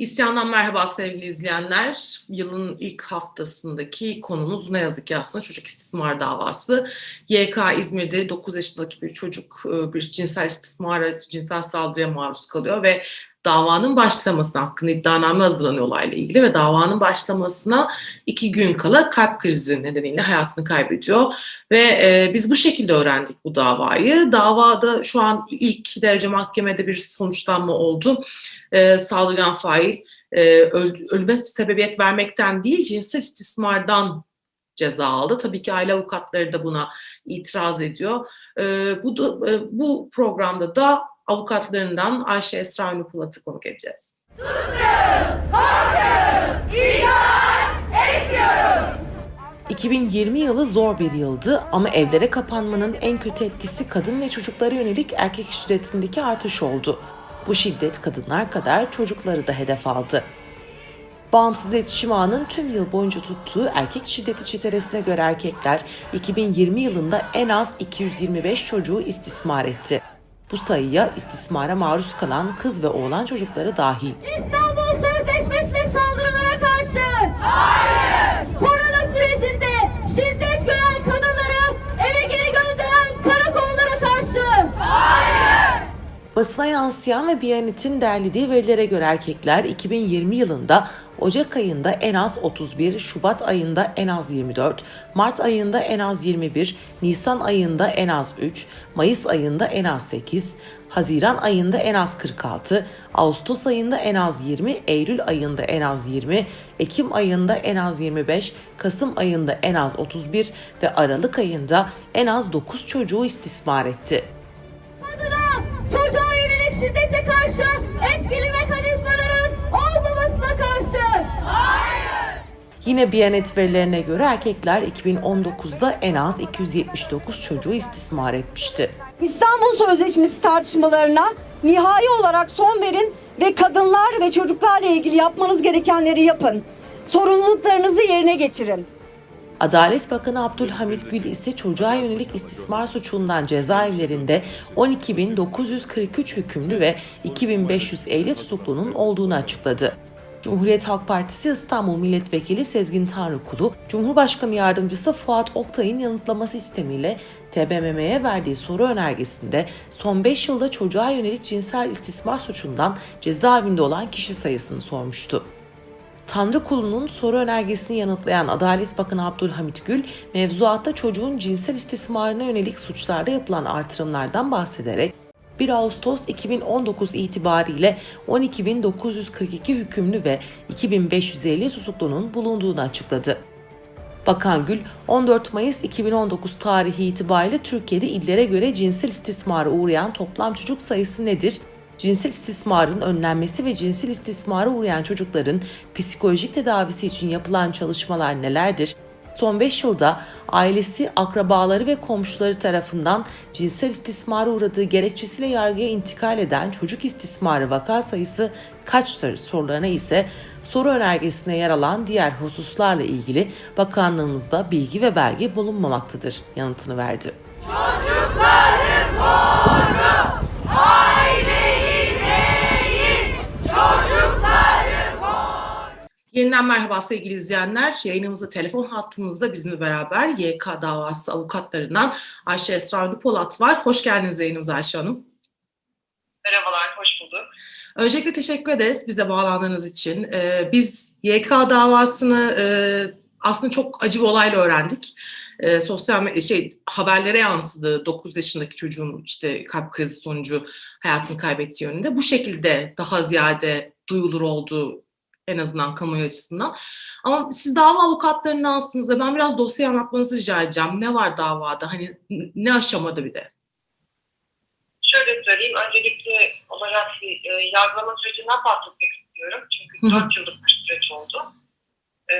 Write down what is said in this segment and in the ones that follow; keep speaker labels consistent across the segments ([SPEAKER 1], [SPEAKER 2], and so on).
[SPEAKER 1] İsyandan merhaba sevgili izleyenler. Yılın ilk haftasındaki konumuz ne yazık ki aslında çocuk istismar davası. YK İzmir'de 9 yaşındaki bir çocuk e, bir cinsel istismara, cinsel saldırıya maruz kalıyor ve davanın başlamasına hakkında iddianame hazırlanıyor olayla ilgili ve davanın başlamasına iki gün kala kalp krizi nedeniyle hayatını kaybediyor. Ve e, biz bu şekilde öğrendik bu davayı. Davada şu an ilk derece mahkemede bir sonuçlanma oldu. E, saldırgan fail e, öl, sebebiyet vermekten değil cinsel istismardan ceza aldı. Tabii ki aile avukatları da buna itiraz ediyor. E, bu da, e, bu programda da avukatlarından Ayşe Esra Ünlü Polat'ı konuk edeceğiz.
[SPEAKER 2] Susmuyoruz, korkmuyoruz, itaat etmiyoruz.
[SPEAKER 3] 2020 yılı zor bir yıldı ama evlere kapanmanın en kötü etkisi kadın ve çocuklara yönelik erkek şiddetindeki artış oldu. Bu şiddet kadınlar kadar çocukları da hedef aldı. Bağımsız İletişim Ağı'nın tüm yıl boyunca tuttuğu erkek şiddeti çeteresine göre erkekler 2020 yılında en az 225 çocuğu istismar etti. Bu sayıya istismara maruz kalan kız ve oğlan çocukları dahil.
[SPEAKER 2] İstanbul Sözleşmesi'ne saldırılara karşı Hayır! Korona sürecinde şiddet gören kadınları eve geri gönderen karakollara karşı Hayır!
[SPEAKER 3] Basına yansıyan ve Biyanet'in derlediği verilere göre erkekler 2020 yılında Ocak ayında en az 31, Şubat ayında en az 24, Mart ayında en az 21, Nisan ayında en az 3, Mayıs ayında en az 8, Haziran ayında en az 46, Ağustos ayında en az 20, Eylül ayında en az 20, Ekim ayında en az 25, Kasım ayında en az 31 ve Aralık ayında en az 9 çocuğu istismar etti.
[SPEAKER 2] Kadına, çocuğa yönelik şiddete karşı etkili mekanizmaların olmamasına karşı Hayır!
[SPEAKER 3] Yine Biyanet verilerine göre erkekler 2019'da en az 279 çocuğu istismar etmişti.
[SPEAKER 4] İstanbul Sözleşmesi tartışmalarına nihai olarak son verin ve kadınlar ve çocuklarla ilgili yapmanız gerekenleri yapın. Sorumluluklarınızı yerine getirin.
[SPEAKER 3] Adalet Bakanı Abdülhamit Gül ise çocuğa yönelik istismar suçundan cezaevlerinde 12.943 hükümlü ve 2.550 tutuklunun olduğunu açıkladı. Cumhuriyet Halk Partisi İstanbul Milletvekili Sezgin Tanrıkulu, Cumhurbaşkanı Yardımcısı Fuat Oktay'ın yanıtlaması istemiyle TBMM'ye verdiği soru önergesinde son 5 yılda çocuğa yönelik cinsel istismar suçundan cezaevinde olan kişi sayısını sormuştu. Tanrı kulunun soru önergesini yanıtlayan Adalet Bakanı Abdülhamit Gül, mevzuatta çocuğun cinsel istismarına yönelik suçlarda yapılan artırımlardan bahsederek 1 Ağustos 2019 itibariyle 12.942 hükümlü ve 2.550 tutuklunun bulunduğunu açıkladı. Bakan Gül, 14 Mayıs 2019 tarihi itibariyle Türkiye'de illere göre cinsel istismara uğrayan toplam çocuk sayısı nedir? Cinsel istismarın önlenmesi ve cinsel istismara uğrayan çocukların psikolojik tedavisi için yapılan çalışmalar nelerdir? Son 5 yılda ailesi, akrabaları ve komşuları tarafından cinsel istismara uğradığı gerekçesiyle yargıya intikal eden çocuk istismarı vaka sayısı kaçtır sorularına ise soru önergesine yer alan diğer hususlarla ilgili bakanlığımızda bilgi ve belge bulunmamaktadır yanıtını verdi.
[SPEAKER 2] Çocukları koru, aileyi değil, çocukları
[SPEAKER 1] Yeniden merhaba sevgili izleyenler. Yayınımızda telefon hattımızda bizimle beraber YK davası avukatlarından Ayşe Esra Ünlü Polat var. Hoş geldiniz yayınımıza Ayşe Hanım.
[SPEAKER 5] Merhabalar, hoş bulduk.
[SPEAKER 1] Öncelikle teşekkür ederiz bize bağlandığınız için. Ee, biz YK davasını e, aslında çok acı bir olayla öğrendik. Ee, sosyal şey haberlere yansıdı 9 yaşındaki çocuğun işte kalp krizi sonucu hayatını kaybettiği yönünde. Bu şekilde daha ziyade duyulur oldu en azından kamuoyu açısından. Ama siz dava avukatlarındansınız ve ben biraz dosyayı anlatmanızı rica edeceğim. Ne var davada? Hani ne aşamada bir de?
[SPEAKER 5] Şöyle söyleyeyim, öncelikli olarak e, yargılama sürecinden bahsetmek istiyorum. Çünkü
[SPEAKER 1] Hı hı.
[SPEAKER 5] 4 yıllık bir süreç oldu. E,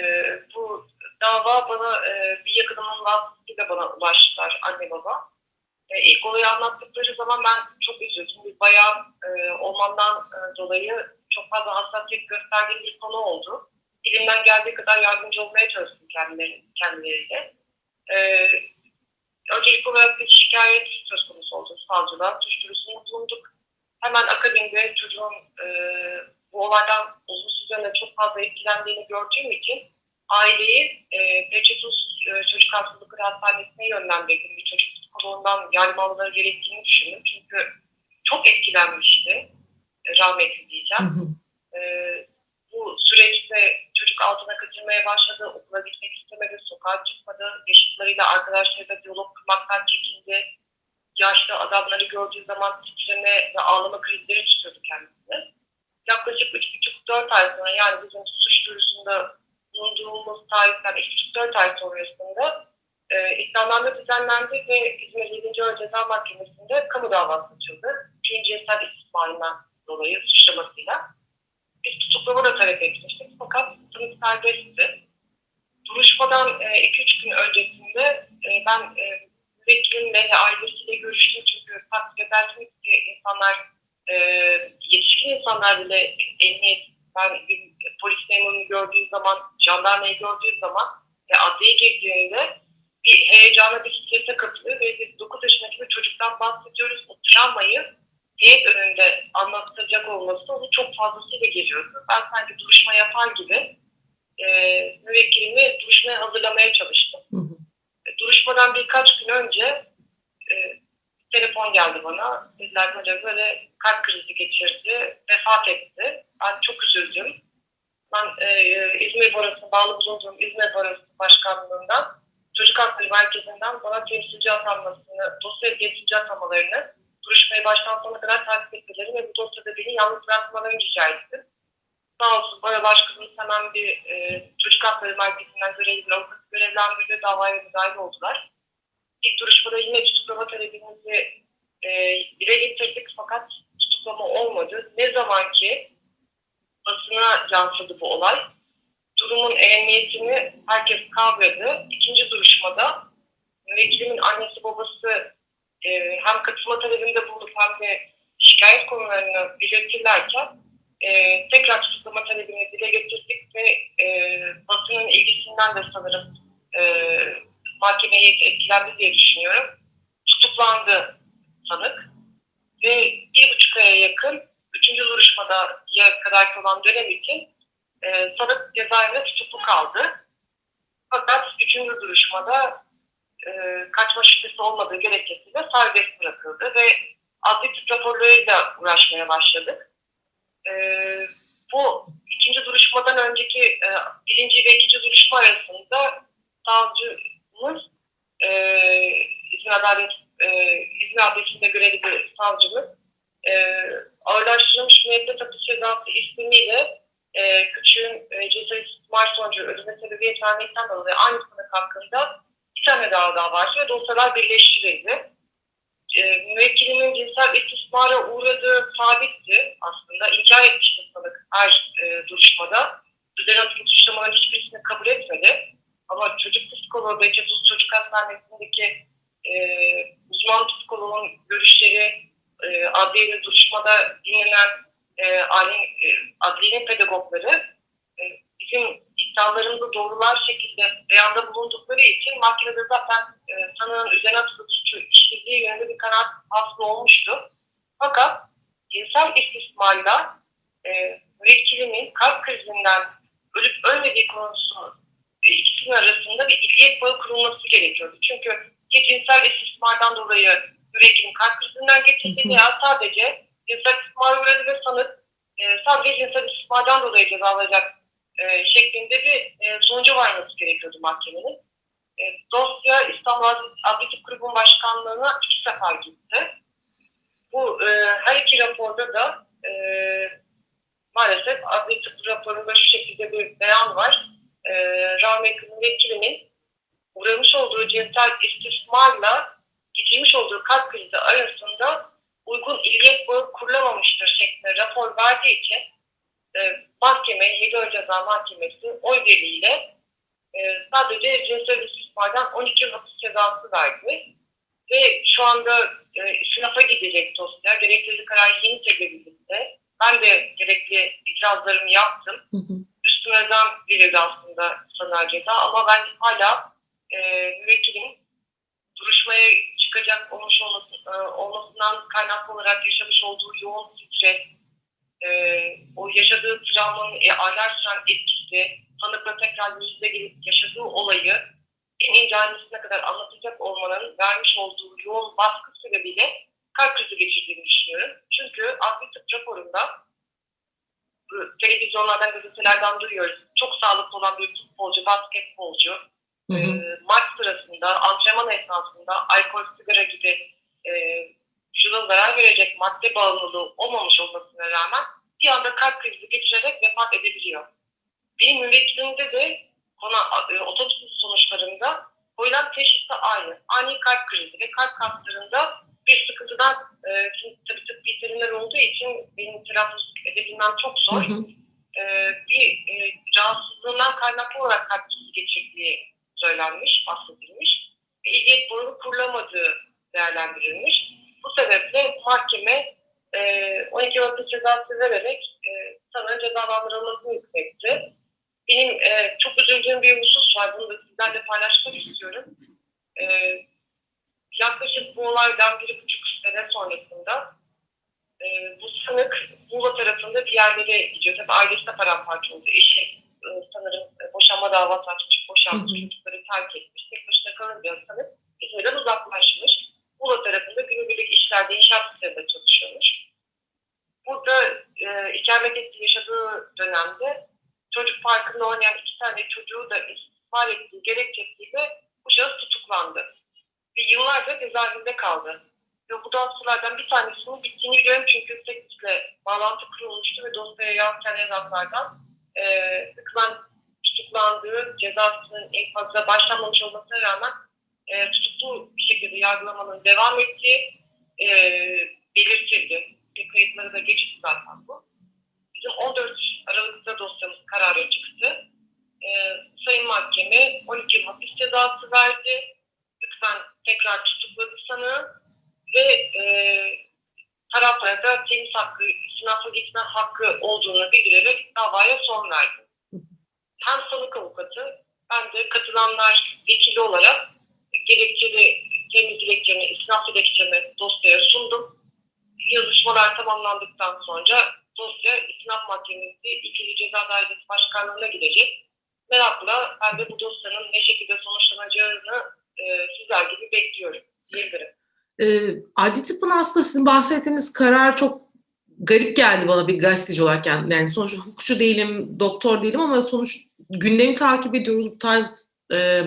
[SPEAKER 5] bu dava bana e, bir yakınımın vasıtasıyla bana ulaştılar, anne baba. E, ilk olayı anlattıkları zaman ben çok üzüldüm. Bir bayağı e, olmamdan e, dolayı çok fazla hassasiyet gösterdiğim bir konu oldu. Elimden geldiği kadar yardımcı olmaya çalıştım kendileri, kendileriyle. E, öncelikli olarak bir şikayet söz konusu oldu savcılığa. Suç duyurusunda bulunduk. Hemen akabinde çocuğun e, bu olaydan uzun üzerine çok fazla etkilendiğini gördüğüm için aileyi e, Peçetus e, Çocuk Hastalıkları Hastanesi'ne yönlendirdim. Bir çocuk psikoloğundan yardım almaları gerektiğini düşündüm. Çünkü çok etkilenmişti. Rahmetli
[SPEAKER 1] Hı
[SPEAKER 5] diyeceğim.
[SPEAKER 1] hı.
[SPEAKER 5] E, bu süreçte çocuk altına kaçırmaya başladı, okula gitmek istemedi, sokağa çıkmadı, yaşıtlarıyla arkadaşlarıyla diyalog kurmaktan çekindi. Yaşlı adamları gördüğü zaman titreme ve ağlama krizleri tutuyordu kendisini. Yaklaşık 3,5-4 ay sonra yani bizim suç duyurusunda bulunduğumuz tarihten 3,5-4 ay sonrasında e, iddianame düzenlendi ve İzmir 7. Ağır Ceza Mahkemesi'nde kamu davası açıldı. Üçüncü cinsel istismarından dolayı suçlamasıyla. Biz tutuklama da talep etmiştik fakat sınıf serbestti. Duruşmadan 2-3 gün öncesinde e, ben e, müvekkilimle ve ailesiyle görüştüm çünkü takdir edersiniz ki insanlar e, yetişkin insanlar bile emniyet, ben bir polis memurunu gördüğü zaman, jandarmayı gördüğü zaman ve adliye girdiğinde bir heyecana, bir strese kapılıyor ve biz 9 yaşındaki bir çocuktan bahsediyoruz. O travmayı heyet önünde anlatacak olması onu çok fazlasıyla geliyordu. Ben sanki duruşma yapar gibi e, müvekkilimi duruşmaya hazırlamaya çalıştım.
[SPEAKER 1] Hı hı.
[SPEAKER 5] E, Duruşmadan birkaç gün önce e, telefon geldi bana. Dediler böyle böyle kalp krizi geçirdi, vefat etti. Ben çok üzüldüm. Ben e, İzmir Barosu'na bağlı bulunduğum İzmir Barosu Başkanlığı'ndan Çocuk Hakları Merkezi'nden bana temsilci atanmasını, dosya temsilci atamalarını duruşmayı baştan sona kadar takip etmeleri ve bu dosyada beni yalnız bırakmalarını rica ettim. Sağ olsun Baro Başkanımız hemen bir e, Çocuk Hakları Merkezi'nden görevli avukat görevlendirdi, davaya müdahil oldular. İlk duruşmada yine tutuklama talebimizi e, dile getirdik fakat tutuklama olmadı. Ne zaman ki basına yansıdı bu olay, durumun ehemmiyetini herkes kavradı. İkinci duruşmada müvekkilimin annesi babası e, hem katılma talebinde bulunup hem de şikayet konularını belirtirlerken e, tekrar tutuklama talebini dile getirdik ve e, basının ilgisinden de sanırım e, mahkeme etkilendi diye düşünüyorum. Tutuklandı sanık ve bir buçuk aya yakın üçüncü duruşmada ya kadar kalan dönem için e, sanık cezaevinde tutuklu kaldı. Fakat üçüncü duruşmada e, kaçma şüphesi olmadığı gerekçesiyle serbest bırakıldı ve adli tıp raporlarıyla uğraşmaya başladık. E, bu ikinci duruşmadan önceki e, birinci ve ikinci duruşma arasında savcımız e, İzmir Adalet e, İzmir Adliyesi'nde görevli savcımız e, ağırlaştırılmış müebbet hapis cezası istemiyle e, küçüğün e, cinsel istismar sonucu ölüme sebebiyet vermekten dolayı aynı sanık hakkında bir tane daha dava var ve dosyalar birleştirildi. E, müvekkilimin cinsel istismara uğradığı sabitti aslında. İnkar etmişti sanık her e, duruşmada. Üzerine atılıp suçlamaların hiçbirisini kabul etmedi. Ama çocuk psikoloğu Behçet Çocuk Hastanesi'ndeki e, uzman psikoloğun görüşleri, e, adliyenin duruşmada dinlenen e, e, adliyenin pedagogları iddialarımızı doğrular şekilde beyanda bulundukları için mahkemede zaten e, sanığın üzerine atılıp suçu işlediği yönünde bir kanaat haslı olmuştu. Fakat cinsel istismarla e, müvekkilinin kalp krizinden ölüp ölmediği konusu e, ikisinin arasında bir illiyet bağı kurulması gerekiyordu. Çünkü ya cinsel istismardan dolayı müvekkilin kalp krizinden geçirdi veya sadece cinsel istismar uğradı ve sanık e, sadece cinsel istismardan dolayı ceza alacak e, şeklinde bir e, sonucu varması gerekiyordu mahkemenin. E, dosya İstanbul Adli- Tıp Kurumu Başkanlığı'na iki sefer gitti. Bu e, her iki raporda da e, maalesef adli tıp raporunda şu şekilde bir beyan var. E, rahmetli müvekkilimin uğramış olduğu cinsel istismarla geçirmiş olduğu kalp krizi arasında uygun illiyet bağı kurulamamıştır şeklinde rapor verdiği için e, mahkeme, 7 Ağır Ceza Mahkemesi oy birliğiyle e, sadece cinsel istismardan 12 yıl hapis cezası verdi. Ve şu anda e, sınafa gidecek dosya. Gerekli karar yeni çekebildi. Ben de gerekli itirazlarımı yaptım.
[SPEAKER 1] Hı hı.
[SPEAKER 5] Üstümden verildi aslında sanal ceza ama ben hala e, müvekkilim duruşmaya çıkacak olmuş olması, e, olmasından kaynaklı olarak yaşamış olduğu yoğun stres, e, o yaşadığı travmanın e, aylar süren etkisi, tanıkla tekrar yüz yüze gelip yaşadığı olayı en ince ayrıntısına kadar anlatacak olmanın vermiş olduğu yoğun baskı sebebiyle kalp krizi geçirdiğini düşünüyorum. Çünkü adli tıp raporunda bu televizyonlardan, gazetelerden duyuyoruz. Çok sağlıklı olan bir futbolcu, basketbolcu,
[SPEAKER 1] Hı hı.
[SPEAKER 5] e, maç sırasında, antrenman esnasında alkol, sigara gibi e, vücuda zarar verecek madde bağımlılığı olmamış olmasına rağmen bir anda kalp krizi geçirerek vefat edebiliyor. Benim müvekkilimde de konu e, otopsi sonuçlarında koyulan teşhis de aynı. Ani kalp krizi ve kalp kaslarında bir sıkıntıdan, e, şimdi tabii tıbbi terimler olduğu için benim telaffuz edebilmem çok
[SPEAKER 1] Hı
[SPEAKER 5] zor.
[SPEAKER 1] hı.
[SPEAKER 5] E, bir e, rahatsızlığından kaynaklı olarak kalp krizi geçirdiği söylenmiş, bahsedilmiş. Ve ehliyet boyu kurulamadığı değerlendirilmiş. Bu sebeple mahkeme 12 yıl cezası vererek e, sanığın cezalandırılmasını yüksekti. Benim e, çok üzüldüğüm bir husus var. Bunu da sizlerle paylaşmak istiyorum. E, yaklaşık bu olaydan bir buçuk sene sonrasında e, bu sanık Muğla tarafında bir yerlere gidiyor. Tabii ailesi de paramparça oldu. Eşi sanırım boşanma davası açmış, boşanmış, çocukları terk etmiş. Tek başına kalınca sanık İzmir'den uzaklaşmış. Muğla tarafında günübirlik işlerde inşaat sitelerinde çalışıyormuş. Burada e, ikamet ettiği yaşadığı dönemde çocuk parkında oynayan iki tane çocuğu da istismar ettiği gerekçesiyle bu şahıs tutuklandı. Ve yıllarca cezaevinde kaldı. Ve bu dosyalardan bir tanesinin bittiğini biliyorum çünkü teknikle bağlantı kurulmuştu ve dosyaya yansıyan evraklardan e, sıkılan tutuklandığı cezasının en fazla başlanmamış olmasına rağmen e, tutuklu bir şekilde yargılamanın devam ettiği e, belirtildi. Ve kayıtları da geçti zaten bu. Bizim 14 Aralık'ta dosyamız kararı çıktı. E, Sayın Mahkeme 12 yıl hapis cezası verdi. Lütfen tekrar tutukladı sanığı ve e, taraflara da temiz hakkı, sınavsa gitme hakkı olduğunu bildirerek davaya son verdi. Hem sanık avukatı hem de katılanlar vekili olarak gerekçeli temiz dilekçemi, isnaf dilekçemi dosyaya sundum. Yazışmalar tamamlandıktan sonra dosya İsnaf Mahkemesi 2. Ceza Dairesi Başkanlığı'na gidecek. Merakla ben de bu dosyanın ne şekilde sonuçlanacağını e, sizler gibi bekliyorum diyebilirim.
[SPEAKER 1] E, adli tıpın aslında sizin bahsettiğiniz karar çok garip geldi bana bir gazeteci olarak yani, yani sonuçta hukukçu değilim, doktor değilim ama sonuç gündemi takip ediyoruz bu tarz e,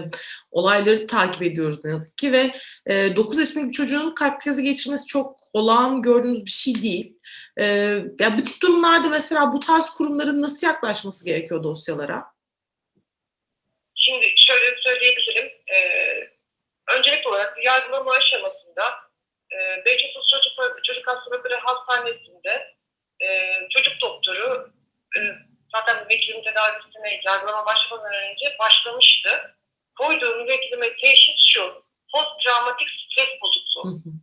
[SPEAKER 1] olayları takip ediyoruz ne yazık ki ve e, 9 yaşındaki bir çocuğun kalp krizi geçirmesi çok olağan gördüğümüz bir şey değil. E, ya bu tip durumlarda mesela bu tarz kurumların nasıl yaklaşması gerekiyor dosyalara?
[SPEAKER 5] Şimdi şöyle söyleyebilirim. Ee, öncelikli olarak yargılama aşamasında e, Behçet Çocuk, Çocuk Hastalıkları Hastanesi'nde e, çocuk doktoru e, zaten müvekkilim tedavisine yargılama başlamadan önce başlamıştı. Koyduğu müvekkilime teşhis şu, post travmatik stres bozukluğu.
[SPEAKER 1] hı.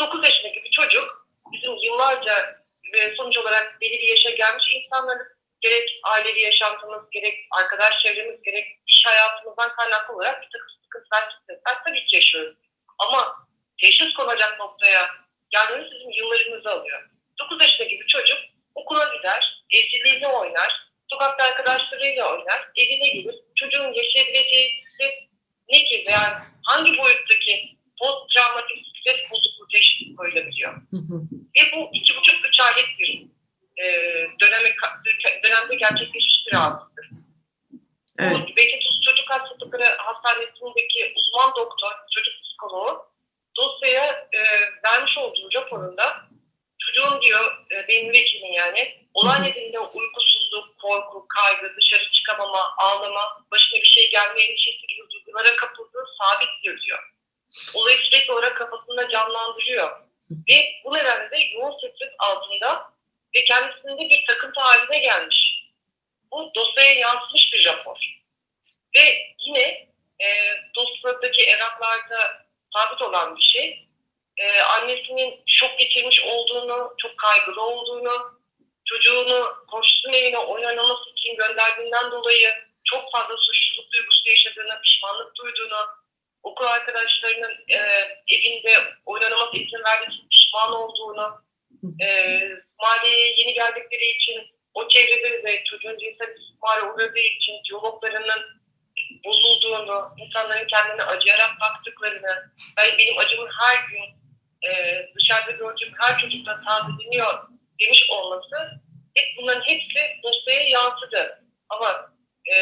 [SPEAKER 5] 9 yaşındaki bir çocuk bizim yıllarca ve sonuç olarak belli bir yaşa gelmiş insanların gerek ailevi yaşantımız, gerek arkadaş çevremiz, gerek iş hayatımızdan kaynaklı olarak bir takım sıkıntılar, stresler tabii ki yaşıyoruz. Ama teşhis konacak noktaya gelmemiz bizim yıllarımızı alıyor. 9 yaşındaki bir çocuk okula gider, evciliğini oynar, sokakta arkadaşlarıyla oynar, evine gelir. Çocuğun yaşayabileceği stres ne ki veya hangi boyuttaki post travmatik stres bozukluğu teşhisi koyulabiliyor. Ve bu iki buçuk üç aylık bir e, döneme, dönemde gerçekleşmiş bir rahatsızlık.
[SPEAKER 1] Evet.
[SPEAKER 5] Bu Beketuz Çocuk Hastalıkları Hastanesi'ndeki uzman doktor, çocuk psikoloğu dosyaya e, vermiş olduğu raporunda çocuğun diyor, e, benim vekilim yani, olay
[SPEAKER 1] Hı hı.
[SPEAKER 5] nedeniyle uykusuzluk, korku, kaygı, dışarı çıkamama, ağlama, başına bir şey gelme endişesi gibi duygulara kapıldığı sabittir diyor. Olayı sürekli olarak kafasında canlandırıyor. Ve bu nedenle de yoğun stres altında ve kendisinde bir takıntı haline gelmiş. Bu dosyaya yansımış bir rapor. Ve yine e, dosyadaki evraklarda sabit olan bir şey. E, annesinin şok geçirmiş olduğunu, çok kaygılı olduğunu, çocuğunu komşusunun evine oynaması için gönderdiğinden dolayı çok fazla suçluluk duygusu yaşadığını, pişmanlık duyduğunu, okul arkadaşlarının e, evinde oynaması için verdiği pişman olduğunu, e, mahalleye yeni geldikleri için o çevrede de çocuğun cinsel istismara uğradığı için diyaloglarının bozulduğunu, insanların kendine acıyarak baktıklarını, ben benim acımın her gün e, dışarıda gördüğüm her çocukta tazeleniyor demiş olması hep bunların hepsi dosyaya yansıdı. Ama e,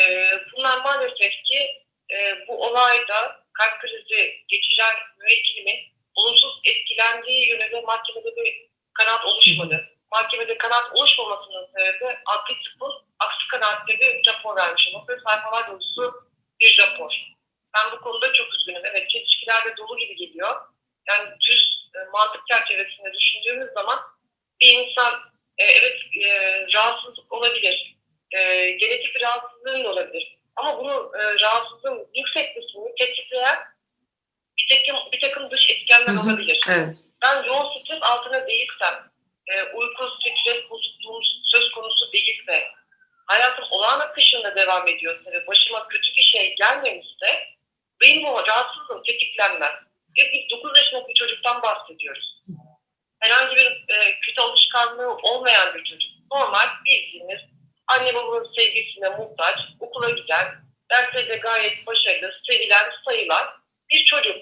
[SPEAKER 5] bunlar maalesef ki e, bu olayda kalp krizi geçiren müvekkilimin olumsuz etkilendiği yönünde mahkemede bir kanaat oluşmadı. Mahkemede kanaat oluşmamasının sebebi adli tıbbın aksi kanaatte bir rapor vermiş olması sayfalar dolusu bir rapor. Ben bu konuda çok üzgünüm. Evet çelişkilerde dolu gibi geliyor. Yani düz e, mantık çerçevesinde düşündüğümüz zaman bir insan e, evet e, rahatsızlık olabilir. E, genetik bir rahatsızlığın da olabilir. Ama bunu e, rahatsızlığın yüksek kısmını tetikleyen bir takım, bir takım dış etkenler olabilir.
[SPEAKER 1] Evet.
[SPEAKER 5] Ben yoğun stres altına değilsem, e, uyku, stres bozukluğum söz konusu değilse, hayatım olağan akışında devam ediyorsa ve başıma kötü bir şey gelmemişse, benim o rahatsızlığım tetiklenmez. Ve biz 9 yaşındaki bir çocuktan bahsediyoruz. Herhangi bir e, kötü alışkanlığı olmayan bir çocuk. Normal bildiğiniz anne babanın sevgisine muhtaç, okula giden, derslerde gayet başarılı, sevilen, sayılan bir çocuk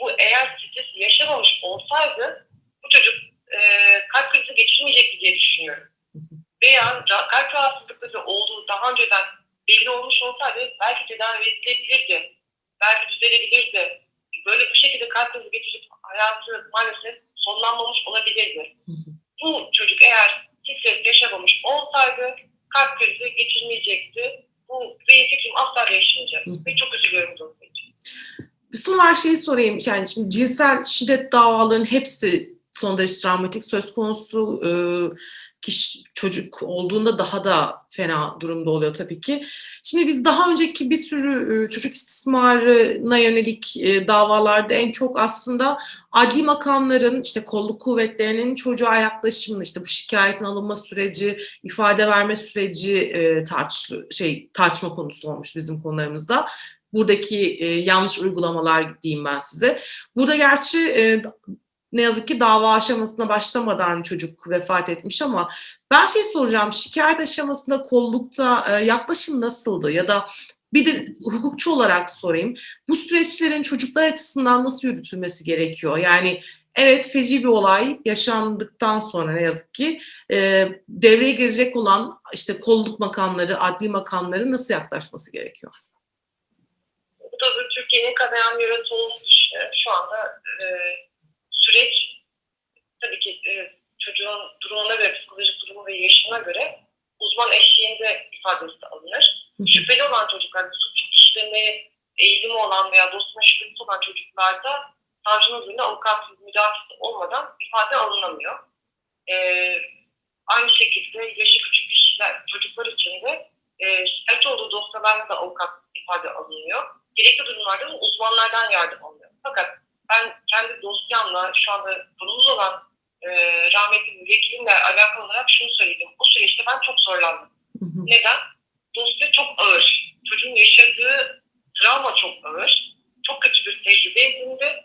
[SPEAKER 5] bu eğer stres yaşamamış olsaydı bu çocuk e, kalp krizi geçirmeyecekti diye düşünüyorum. Veya kalp rahatsızlıkları olduğu daha önceden belli olmuş olsaydı belki tedavi edilebilirdi. Belki düzelebilirdi. Böyle bu şekilde kalp krizi geçirip hayatı maalesef sonlanmamış olabilirdi. Bu çocuk eğer stres yaşamamış olsaydı kalp krizi geçirmeyecekti. Bu benim fikrim asla değişmeyecek. Ve çok üzülüyorum bu için.
[SPEAKER 1] Bir son olarak şeyi sorayım. Yani şimdi cinsel şiddet davalarının hepsi son derece travmatik söz konusu. Ee, kişi, çocuk olduğunda daha da fena durumda oluyor tabii ki. Şimdi biz daha önceki bir sürü e, çocuk istismarına yönelik e, davalarda en çok aslında adli makamların işte kolluk kuvvetlerinin çocuğa yaklaşımını işte bu şikayetin alınma süreci, ifade verme süreci e, tartışlı şey tartışma konusu olmuş bizim konularımızda buradaki e, yanlış uygulamalar diyeyim ben size. Burada gerçi e, ne yazık ki dava aşamasına başlamadan çocuk vefat etmiş ama ben şey soracağım şikayet aşamasında kollukta e, yaklaşım nasıldı ya da bir de hukukçu olarak sorayım. Bu süreçlerin çocuklar açısından nasıl yürütülmesi gerekiyor? Yani evet feci bir olay yaşandıktan sonra ne yazık ki e, devreye girecek olan işte kolluk makamları, adli makamları nasıl yaklaşması gerekiyor?
[SPEAKER 5] Bir Türkiye'nin kanayan olduğunu düşünüyorum. Şu anda e, süreç tabii ki e, çocuğun durumuna göre, psikolojik durumu ve yaşına göre uzman eşliğinde ifadesi de alınır. Şüpheli olan çocuklar, suç işlemeye eğilimi olan veya dostuna şüphesi olan çocuklarda savcının üzerine avukat müdahalesi olmadan ifade alınamıyor. E, aynı şekilde yaşı küçük kişiler, çocuklar için de e, şikayetçi olduğu dosyalarda da avukat ifade alınıyor. Gerekli durumlarda da uzmanlardan yardım alınıyor. Fakat ben kendi dosyamla şu anda konumuz olan e, rahmetli müvekkilimle alakalı olarak şunu söyledim. O süreçte ben çok zorlandım. Neden? Dosya çok ağır. Çocuğun yaşadığı travma çok ağır. Çok kötü bir tecrübe edindi.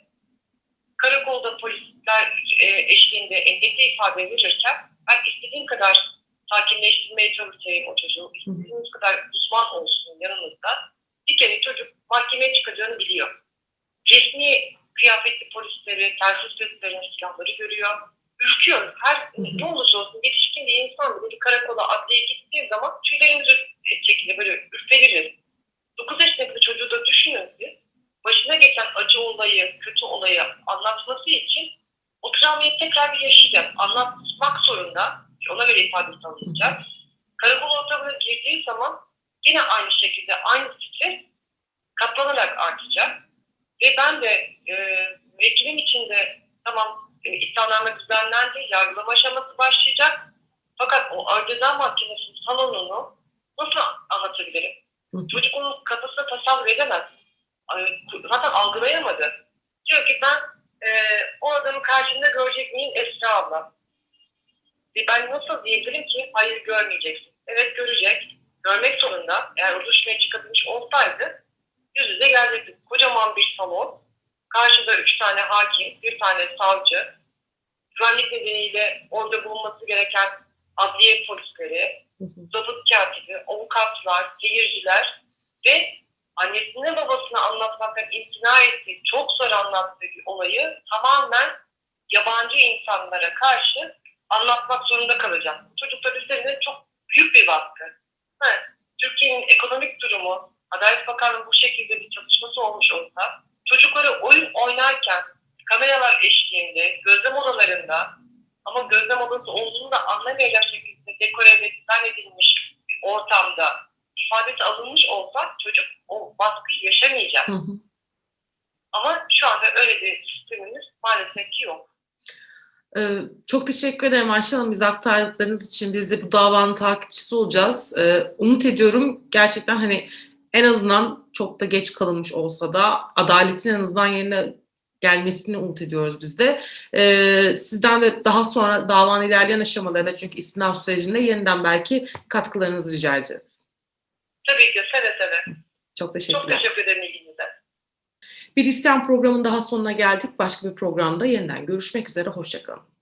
[SPEAKER 5] Karakolda polisler e, eşliğinde endeksli ifade verirken ben istediğim kadar sakinleştirmeye çalışayım o çocuğu. İstediğimiz kadar uzman olsun yanımızda. Bir kere çocuk mahkemeye çıkacağını biliyor. Resmi kıyafetli polisleri, telsiz seslerini, silahları görüyor. Ürküyor. Her ne olursa olsun yetişkin bir insan bile bir karakola, adliye gittiği zaman tüylerimiz ür- çekilir, böyle ürpeririz. 9 yaşındaki çocuğu da düşünün siz. Başına geçen acı olayı, kötü olayı anlatması için o travmayı tekrar bir yaşayacak. Anlatmak zorunda. Ona göre ifadesi alınacak. Karakol ortamına girdiği zaman yine aynı şekilde aynı stres katlanarak artacak. Ve ben de e, vekilim için de tamam e, iddianame düzenlendi, yargılama aşaması başlayacak. Fakat o ağır ceza mahkemesinin salonunu nasıl anlatabilirim? Çocuk onun kafasına tasavvur edemez. Ay, Zaten algılayamadı. Diyor ki ben e, o karşımda görecek miyim Esra abla? Ben nasıl diyebilirim ki hayır görmeyeceksin. Evet görecek. Görmek zorunda. Eğer o duruşmaya çıkabilmiş olsaydı yüz yüze gelecektik. Kocaman bir salon. Karşıda üç tane hakim, bir tane savcı. güvenlik nedeniyle orada bulunması gereken adliye polisleri, zabıt katibi, avukatlar, seyirciler ve annesine babasına anlatmaktan imtina ettiği, çok zor anlattığı bir olayı tamamen yabancı insanlara karşı anlatmak zorunda kalacak. Çocuklar üzerine çok büyük bir baskı. Ha, Türkiye'nin ekonomik durumu, Adalet Bakanlığı bu şekilde bir çalışması olmuş olsa, çocukları oyun oynarken kameralar eşliğinde, gözlem odalarında ama gözlem odası olduğunu da anlamayacak şekilde dekore ve dizayn edilmiş bir ortamda ifadesi alınmış olsa çocuk o baskıyı yaşamayacak.
[SPEAKER 1] Hı hı.
[SPEAKER 5] Ama şu anda öyle bir sistemimiz maalesef ki yok.
[SPEAKER 1] Ee, çok teşekkür ederim Ayşe Hanım bize aktardıklarınız için. Biz de bu davanın takipçisi olacağız. Ee, umut ediyorum gerçekten hani en azından çok da geç kalınmış olsa da adaletin en azından yerine gelmesini umut ediyoruz biz de. Ee, sizden de daha sonra davanın ilerleyen aşamalarında çünkü istinaf sürecinde yeniden belki katkılarınızı rica edeceğiz.
[SPEAKER 5] Tabii ki seve seve.
[SPEAKER 1] Çok
[SPEAKER 5] Çok
[SPEAKER 1] teşekkürler.
[SPEAKER 5] teşekkür ederim.
[SPEAKER 1] Bir isyan programının daha sonuna geldik. Başka bir programda yeniden görüşmek üzere. Hoşçakalın.